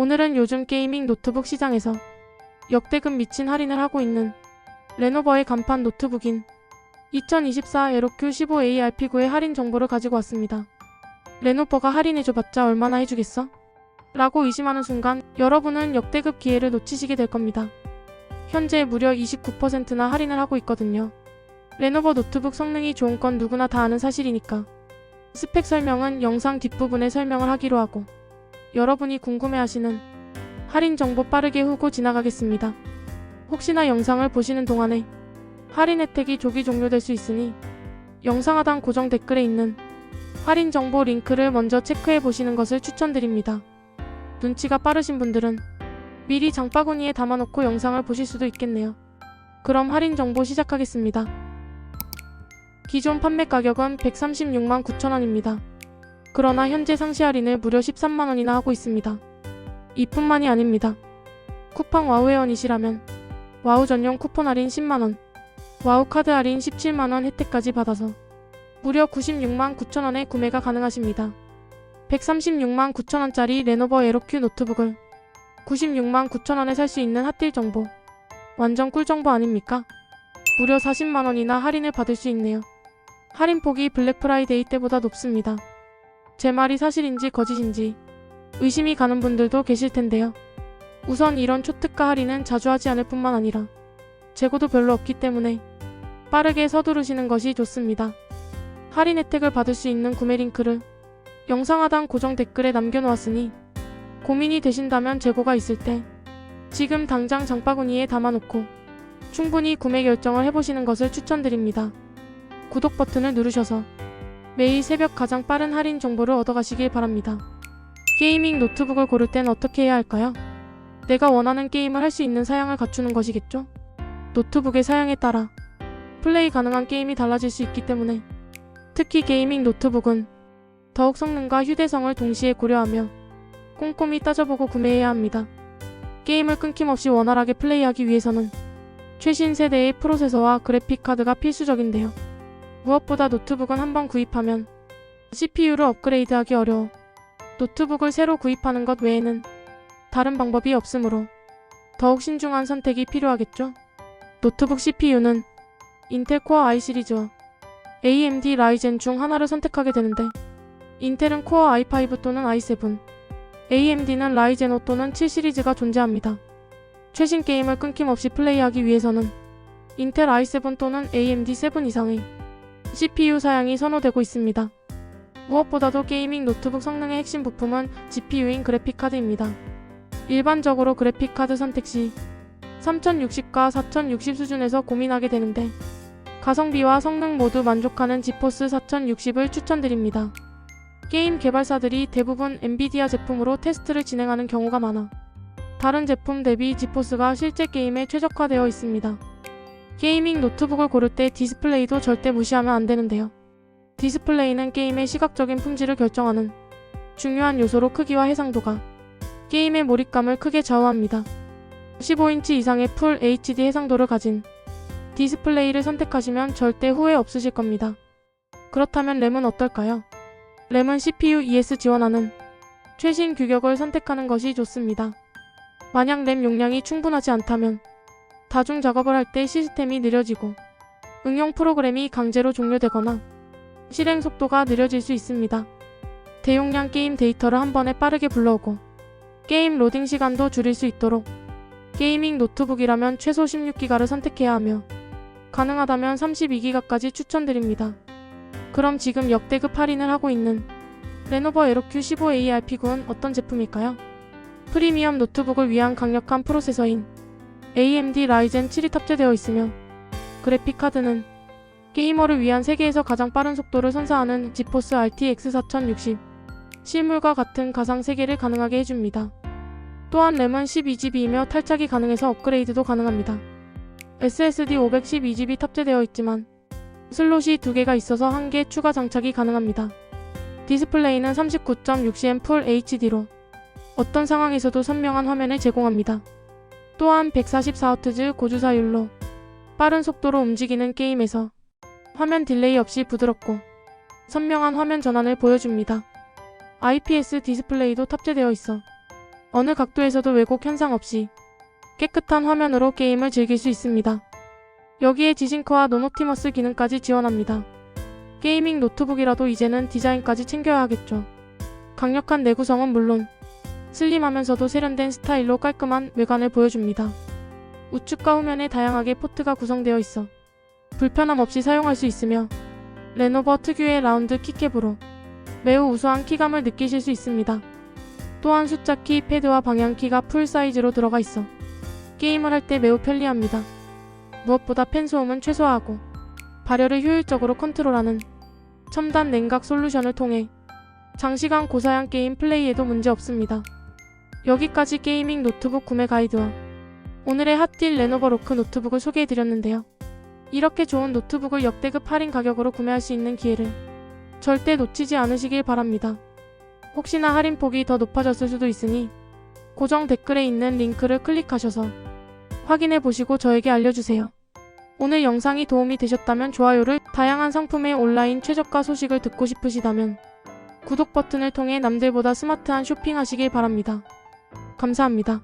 오늘은 요즘 게이밍 노트북 시장에서 역대급 미친 할인을 하고 있는 레노버의 간판 노트북인 2024 에로큐 15ARP9의 할인 정보를 가지고 왔습니다. 레노버가 할인해줘봤자 얼마나 해주겠어? 라고 의심하는 순간 여러분은 역대급 기회를 놓치시게 될 겁니다. 현재 무려 29%나 할인을 하고 있거든요. 레노버 노트북 성능이 좋은 건 누구나 다 아는 사실이니까 스펙 설명은 영상 뒷부분에 설명을 하기로 하고 여러분이 궁금해하시는 할인 정보 빠르게 후고 지나가겠습니다. 혹시나 영상을 보시는 동안에 할인 혜택이 조기 종료될 수 있으니 영상 하단 고정 댓글에 있는 할인 정보 링크를 먼저 체크해 보시는 것을 추천드립니다. 눈치가 빠르신 분들은 미리 장바구니에 담아놓고 영상을 보실 수도 있겠네요. 그럼 할인 정보 시작하겠습니다. 기존 판매 가격은 136만 9천원입니다. 그러나 현재 상시 할인을 무려 13만원이나 하고 있습니다. 이뿐만이 아닙니다. 쿠팡 와우 회원이시라면 와우 전용 쿠폰 할인 10만원, 와우 카드 할인 17만원 혜택까지 받아서 무려 96만 9천원에 구매가 가능하십니다. 136만 9천원짜리 레노버 에로큐 노트북을 96만 9천원에 살 수 있는 핫딜 정보. 완전 꿀 정보 아닙니까? 무려 40만원이나 할인을 받을 수 있네요. 할인폭이 블랙 프라이데이 때보다 높습니다. 제 말이 사실인지 거짓인지 의심이 가는 분들도 계실 텐데요. 우선 이런 초특가 할인은 자주 하지 않을 뿐만 아니라 재고도 별로 없기 때문에 빠르게 서두르시는 것이 좋습니다. 할인 혜택을 받을 수 있는 구매 링크를 영상 하단 고정 댓글에 남겨놓았으니 고민이 되신다면 재고가 있을 때 지금 당장 장바구니에 담아놓고 충분히 구매 결정을 해보시는 것을 추천드립니다. 구독 버튼을 누르셔서 매일 새벽 가장 빠른 할인 정보를 얻어가시길 바랍니다. 게이밍 노트북을 고를 땐 어떻게 해야 할까요? 내가 원하는 게임을 할 수 있는 사양을 갖추는 것이겠죠? 노트북의 사양에 따라 플레이 가능한 게임이 달라질 수 있기 때문에 특히 게이밍 노트북은 더욱 성능과 휴대성을 동시에 고려하며 꼼꼼히 따져보고 구매해야 합니다. 게임을 끊김없이 원활하게 플레이하기 위해서는 최신 세대의 프로세서와 그래픽 카드가 필수적인데요. 무엇보다 노트북은 한번 구입하면 CPU를 업그레이드하기 어려워 노트북을 새로 구입하는 것 외에는 다른 방법이 없으므로 더욱 신중한 선택이 필요하겠죠. 노트북 CPU는 인텔 코어 i 시리즈와 AMD 라이젠 중 하나를 선택하게 되는데 인텔은 코어 i5 또는 i7, AMD는 라이젠 5 또는 7 시리즈가 존재합니다. 최신 게임을 끊김없이 플레이하기 위해서는 인텔 i7 또는 AMD 7 이상의 CPU 사양이 선호되고 있습니다. 무엇보다도 게이밍 노트북 성능의 핵심 부품은 GPU인 그래픽카드입니다. 일반적으로 그래픽카드 선택 시 3060과 4060 수준에서 고민하게 되는데 가성비와 성능 모두 만족하는 지포스 4060을 추천드립니다. 게임 개발사들이 대부분 엔비디아 제품으로 테스트를 진행하는 경우가 많아 다른 제품 대비 지포스가 실제 게임에 최적화되어 있습니다. 게이밍 노트북을 고를 때 디스플레이도 절대 무시하면 안 되는데요. 디스플레이는 게임의 시각적인 품질을 결정하는 중요한 요소로 크기와 해상도가 게임의 몰입감을 크게 좌우합니다. 15인치 이상의 풀 HD 해상도를 가진 디스플레이를 선택하시면 절대 후회 없으실 겁니다. 그렇다면 램은 어떨까요? 램은 CPU ES 지원하는 최신 규격을 선택하는 것이 좋습니다. 만약 램 용량이 충분하지 않다면 다중 작업을 할 때 시스템이 느려지고 응용 프로그램이 강제로 종료되거나 실행 속도가 느려질 수 있습니다. 대용량 게임 데이터를 한 번에 빠르게 불러오고 게임 로딩 시간도 줄일 수 있도록 게이밍 노트북이라면 최소 16기가를 선택해야 하며 가능하다면 32기가까지 추천드립니다. 그럼 지금 역대급 할인을 하고 있는 레노버 에로큐 15ARP9은 어떤 제품일까요? 프리미엄 노트북을 위한 강력한 프로세서인 AMD 라이젠 7이 탑재되어 있으며 그래픽 카드는 게이머를 위한 세계에서 가장 빠른 속도를 선사하는 지포스 RTX 4060 실물과 같은 가상 세계를 가능하게 해줍니다. 또한 램은 12GB이며 탈착이 가능해서 업그레이드도 가능합니다. SSD 512GB 탑재되어 있지만 슬롯이 두 개가 있어서 한개 추가 장착이 가능합니다. 디스플레이는 39.6cm 풀 HD로 어떤 상황에서도 선명한 화면을 제공합니다. 또한 144Hz 고주사율로 빠른 속도로 움직이는 게임에서 화면 딜레이 없이 부드럽고 선명한 화면 전환을 보여줍니다. IPS 디스플레이도 탑재되어 있어 어느 각도에서도 왜곡 현상 없이 깨끗한 화면으로 게임을 즐길 수 있습니다. 여기에 지싱크와 논옵티머스 기능까지 지원합니다. 게이밍 노트북이라도 이제는 디자인까지 챙겨야 하겠죠. 강력한 내구성은 물론 슬림하면서도 세련된 스타일로 깔끔한 외관을 보여줍니다. 우측과 후면에 다양하게 포트가 구성되어 있어 불편함 없이 사용할 수 있으며 레노버 특유의 라운드 키캡으로 매우 우수한 키감을 느끼실 수 있습니다. 또한 숫자 키, 패드와 방향 키가 풀 사이즈로 들어가 있어 게임을 할 때 매우 편리합니다. 무엇보다 팬 소음은 최소화하고 발열을 효율적으로 컨트롤하는 첨단 냉각 솔루션을 통해 장시간 고사양 게임 플레이에도 문제 없습니다. 여기까지 게이밍 노트북 구매 가이드와 오늘의 핫딜 레노버 로크 노트북을 소개해드렸는데요. 이렇게 좋은 노트북을 역대급 할인 가격으로 구매할 수 있는 기회를 절대 놓치지 않으시길 바랍니다. 혹시나 할인폭이 더 높아졌을 수도 있으니 고정 댓글에 있는 링크를 클릭하셔서 확인해 보시고 저에게 알려주세요. 오늘 영상이 도움이 되셨다면 좋아요를 다양한 상품의 온라인 최저가 소식을 듣고 싶으시다면 구독 버튼을 통해 남들보다 스마트한 쇼핑하시길 바랍니다. 감사합니다.